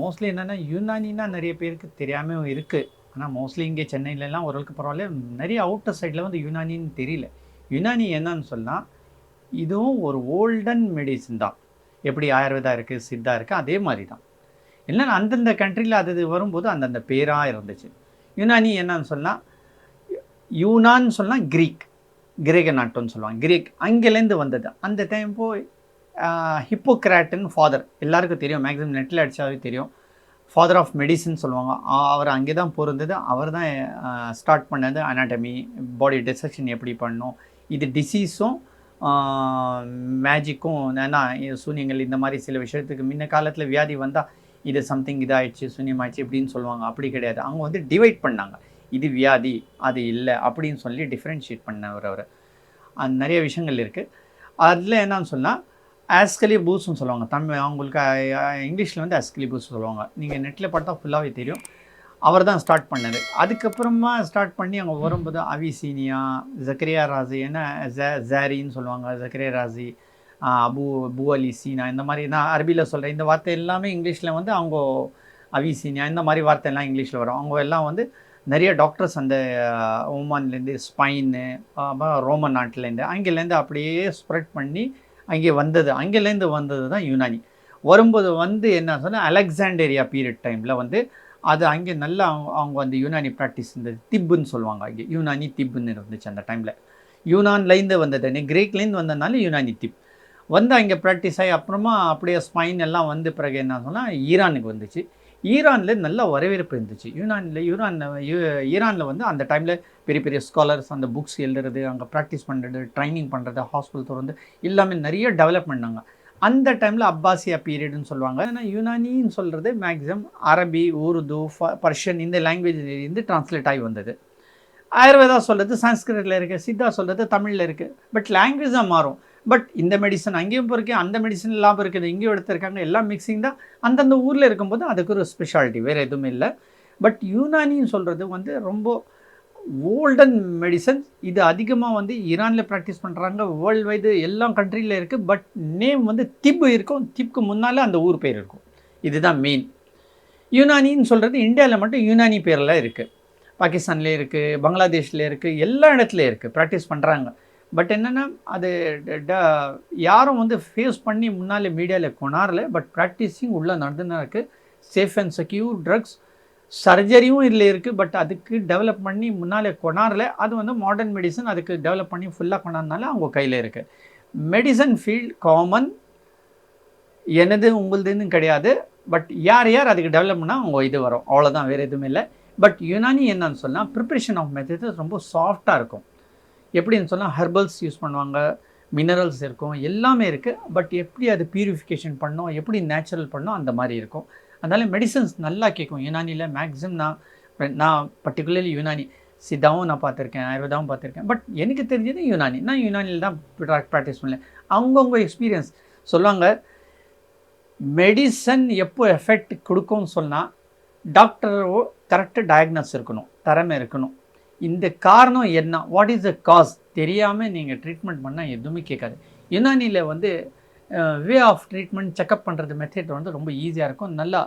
Mostly என்னென்னா யுனானின்னா நிறைய பேருக்கு தெரியாமல் இருக்குது ஆனால் மோஸ்ட்லி இங்கே சென்னையிலலாம் ஓரளவுக்கு பரவாயில்ல. நிறைய அவுட்டர் சைடில் வந்து யுனானின்னு தெரியல. யுனானி என்னன்னு சொன்னால் இதுவும் ஒரு ஓல்டன் மெடிசின் தான். எப்படி ஆயுர்வேதா இருக்குது சித்தா இருக்குது அதே மாதிரி தான். இல்லைன்னா அந்தந்த கண்ட்ரியில் அது இது வரும்போது அந்தந்த பேராக இருந்துச்சு. யுனானி என்னன்னு சொன்னால் யூனான்னு சொன்னால் கிரீக் கிரேக்க நாட்டுன்னு சொல்லுவாங்க. கிரீக் அங்கேலேருந்து வந்தது. அந்த டைம் போய் ஹிப்போக்ராட்டுன்னு ஃபாதர் எல்லாருக்கும் தெரியும். மேக்ஸிமம் நெட்டில் அடித்தாவே தெரியும். ஃபாதர் ஆஃப் மெடிசன் சொல்லுவாங்க. அவர் அங்கே தான் பிறந்தது. அவர் தான் ஸ்டார்ட் பண்ணது அனாட்டமி பாடி டிசெக்ஷன் எப்படி பண்ணணும். இது டிசீஸும் மேஜிக்கும் ஏன்னா இது சூனியங்கள் இந்த மாதிரி சில விஷயத்துக்கு முன்ன காலத்தில் வியாதி வந்தால் இது சம்திங் இதாகிடுச்சு சூன்யம் ஆயிடுச்சு இப்படின்னு சொல்லுவாங்க. அப்படி கிடையாது. அவங்க வந்து டிவைட் பண்ணாங்க. இது வியாதி அது இல்லை அப்படின்னு சொல்லி டிஃப்ரென்ஷியேட் பண்ணவர் அவர். நிறைய விஷயங்கள் இருக்குது அதில் என்னன்னு சொன்னால் ஆஸ்கலி பூஸ்னு சொல்லுவாங்க. தமிழ் அவங்களுக்கு இங்கிலீஷில் வந்து ஆஸ்கலி பூஸ் சொல்லுவாங்க நீங்கள் நெட்டில் பார்த்தா ஃபுல்லாகவே தெரியும். அவர் தான் ஸ்டார்ட் பண்ணது அதுக்கப்புறமா ஸ்டார்ட் பண்ணி அவங்க வரும்போது அவிசீனியா ஜக்கரியா ராசி என்ன ஜ ஜாரின்னு சொல்லுவாங்க. ஜக்கரியா ராசி அபு அபு அலி சீனா இந்த மாதிரி நான் அரபியில் சொல்கிறேன் இந்த வார்த்தை எல்லாமே இங்கிலீஷில் வந்து அவங்க அவிசீனியா இந்த மாதிரி வார்த்தை எல்லாம் இங்கிலீஷில் வரும். அவங்க எல்லாம் வந்து நிறைய டாக்டர்ஸ் அந்த ஓமான்லேருந்து ஸ்பைனு அப்புறம் ரோமன் நாட்டிலேருந்து அங்கேலேருந்து அப்படியே ஸ்ப்ரெட் பண்ணி அங்கே வந்தது. அங்கேலேருந்து வந்தது தான் யுனானி. வரும்போது வந்து என்ன சொன்னால் அலெக்சாண்டேரியா பீரியட் டைமில் வந்து அது அங்கே நல்லா அவங்க அவங்க வந்து யுனானி ப்ராக்டிஸ் இருந்தது. திப்புன்னு சொல்லுவாங்க அங்கே. யுனானி திப்புன்னு இருந்துச்சு அந்த டைமில் யூனான்லேருந்து வந்தது. கிரேக்லேருந்து வந்ததுனால யுனானி திப். வந்து அங்கே ப்ராக்டிஸ் ஆகி அப்புறமா அப்படியே ஸ்பைன் எல்லாம் வந்து பிறகு என்ன சொன்னால் ஈரானுக்கு வந்துச்சு. ஈரானில் நல்ல வரவேற்பு இருந்துச்சு. யூனானில் யூரான் ஈரானில் வந்து அந்த டைமில் பெரிய பெரிய ஸ்காலர்ஸ் அந்த புக்ஸ் எழுதுறது அங்கே ப்ராக்டிஸ் பண்ணுறது ட்ரைனிங் பண்ணுறது ஹாஸ்பிட்டல் திறந்து எல்லாமே நிறைய டெவலப் பண்ணாங்க அந்த டைமில் அப்பாசியா பீரியடுன்னு சொல்லுவாங்க. ஏன்னா யுனானின்னு சொல்கிறது மேக்ஸிமம் அரபி உருது ஃப- பர்ஷியன் இந்த லாங்குவேஜ்லேருந்து டிரான்ஸ்லேட் ஆகி வந்தது. ஆயுர்வேதா சொல்கிறது சான்ஸ்கிரிட்டில் இருக்குது சித்தா சொல்கிறது தமிழில் இருக்குது பட் லாங்குவேஜாக மாறும். பட் இந்த மெடிசன் அங்கேயும் இருக்கு அந்த மெடிசன் இல்லாமல் இருக்குது இங்கேயும் எடுத்திருக்காங்க எல்லாம் மிக்சிங் தான். அந்தந்த ஊரில் இருக்கும்போது அதுக்கு ஒரு ஸ்பெஷாலிட்டி வேறு எதுவுமே இல்லை. பட் யூனானின்னு சொல்கிறது வந்து ரொம்ப ஓல்டன் மெடிசன்ஸ் இது அதிகமாக வந்து ஈரானில் ப்ராக்டிஸ் பண்ணுறாங்க வேர்ல்டு வைடு எல்லா கண்ட்ரியில் இருக்குது பட் நேம் வந்து திப் இருக்கும். திப்க்கு முன்னால் அந்த ஊர் பேர் இருக்கும். இதுதான் மெயின் யூனானின்னு சொல்கிறது இந்தியாவில் மட்டும் யூனானி பேரில் இருக்குது பாகிஸ்தான்லேயே இருக்குது பங்களாதேஷ்லேயே இருக்குது எல்லா இடத்துலையும் இருக்குது ப்ராக்டிஸ் பண்ணுறாங்க பட் என்னென்னா அது ட- யாரும் வந்து ஃபேஸ் பண்ணி முன்னாலே மீடியாவில் கொண்டாடல பட் ப்ராக்டிஸிங் உள்ளே நடந்துன்னு இருக்குது சேஃப் அண்ட் செக்யூர் ட்ரக்ஸ் சர்ஜரியும் இதில் இருக்குது பட் அதுக்கு டெவலப் பண்ணி முன்னாலே கொண்டாடல அது வந்து மாடர்ன் மெடிசன் அதுக்கு டெவலப் பண்ணி ஃபுல்லாக கொண்டாடினால அவங்க கையில் இருக்குது மெடிசன் ஃபீல்ட் காமன் எனது உங்களுதுன்னு கிடையாது. பட் யார் யார் அதுக்கு டெவலப் பண்ணால் அவங்க இது வரும். அவ்வளோதான் வேறு எதுவுமே இல்லை. பட் யுனானி என்னன்னு சொன்னால் ப்ரிப்ரேஷன் ஆஃப் மெத்தட்ஸ் ரொம்ப சாஃப்டாக இருக்கும். எப்படின்னு சொன்னால் ஹெர்பல்ஸ் யூஸ் பண்ணுவாங்க மினரல்ஸ் இருக்கும் எல்லாமே இருக்குது பட் எப்படி அது பியூரிஃபிகேஷன் பண்ணோம் எப்படி நேச்சுரல் பண்ணோம் அந்த மாதிரி இருக்கும். அதனால மெடிசன்ஸ் நல்லா கேட்கும். யுனானியில் மேக்ஸிமம் நான் நான் பர்டிகுலர்லி யுனானி. சித்தாவும் நான் பார்த்துருக்கேன் ஆயுர்வேதாவும் பார்த்துருக்கேன். பட் எனக்கு தெரிஞ்சது யுனானி. நான் யுனானியில் தான் ப்ராக்டிஸ் பண்ணேன். அவங்கவுங்க எக்ஸ்பீரியன்ஸ் சொல்லுவாங்க மெடிசன் எப்போ எஃபெக்ட் கொடுக்கும்னு சொன்னால் டாக்டரோ கரெக்டாக டயக்னோஸ் இருக்கணும். திறமை இருக்கணும். இந்த காரணம் என்ன? வாட் இஸ் த காஸ் தெரியாமல் நீங்கள் ட்ரீட்மெண்ட் பண்ணால் எதுவுமே கேட்காது. யுனானியில் வந்து வே ஆஃப் ட்ரீட்மெண்ட் செக்கப் பண்ணுறது மெத்தட் வந்து ரொம்ப ஈஸியாக இருக்கும். நல்லா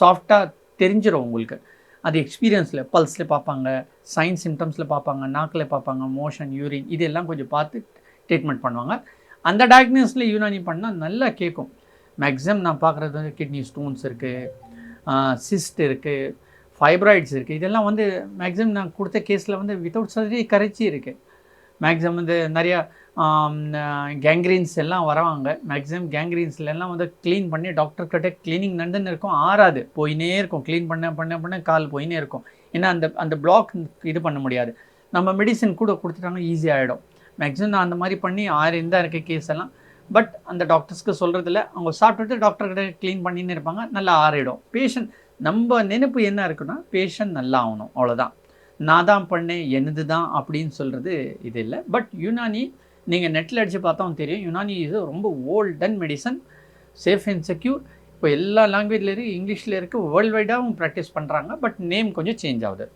சாஃப்டாக தெரிஞ்சிடும் உங்களுக்கு. அது எக்ஸ்பீரியன்ஸில் பல்ஸில் பார்ப்பாங்க சைன் சிம்டம்ஸில் பார்ப்பாங்க நாக்கில் பார்ப்பாங்க மோஷன் யூரின் இதெல்லாம் கொஞ்சம் பார்த்து ட்ரீட்மெண்ட் பண்ணுவாங்க. அந்த டயக்னோஸில் யூனானி பண்ணால் நல்லா கேட்கும். மேக்ஸிமம் நான் பார்க்குறது வந்து கிட்னி ஸ்டோன்ஸ் இருக்குது சிஸ்ட் இருக்குது ஃபைப்ராய்ட்ஸ் இருக்குது இதெல்லாம் வந்து மேக்ஸிமம் நான் கொடுத்த கேஸில் வந்து வித்தவுட் சர்ஜரி கரைச்சி இருக்குது மேக்ஸிமம் வந்து நிறையா கேங்க்ரீன்ஸ் எல்லாம் வரவாங்க மேக்ஸிமம் கேங்க்ரீன்ஸ்ல எல்லாம் வந்து க்ளீன் பண்ணி டாக்டர்கிட்ட க்ளீனிங் நடந்துன்னு இருக்கும். ஆறாது. போயினே இருக்கும். க்ளீன் பண்ண பண்ண பண்ண கால் போயினே இருக்கும். ஏன்னா அந்த அந்த பிளாக் இது பண்ண முடியாது. நம்ம மெடிசன் கூட கொடுத்துட்டாங்க ஈஸியாக ஆகிடும் மேக்ஸிமம் நான் அந்த மாதிரி பண்ணி ஆறு இருந்தால் இருக்க கேஸ் எல்லாம். பட் அந்த டாக்டர்ஸ்க்கு சொல்கிறதில்ல அவங்க சாப்பிட்டுட்டு டாக்டர் கிட்ட க்ளீன் பண்ணின்னு இருப்பாங்க. நல்லா ஆறிடும். பேஷண்ட் நம்ம நினைப்பு என்ன இருக்குன்னா பேஷண்ட் நல்லா ஆகணும் அவ்வளோதான் நான் தான் பண்ணேன் எனது தான் அப்படின்னு சொல்கிறது இது இல்லை. பட் யுனானி நீங்கள் நெட்டில் அடித்து பார்த்தா தெரியும். யுனானி இது ரொம்ப olden medicine safe and secure இப்போ எல்லா லாங்குவேஜில் இருக்குது இங்கிலீஷில் இருக்குது வேர்ல்டு வைடாகவும் ப்ராக்டிஸ் பண்ணுறாங்க பட் நேம் கொஞ்சம் சேஞ்ச் ஆகுது.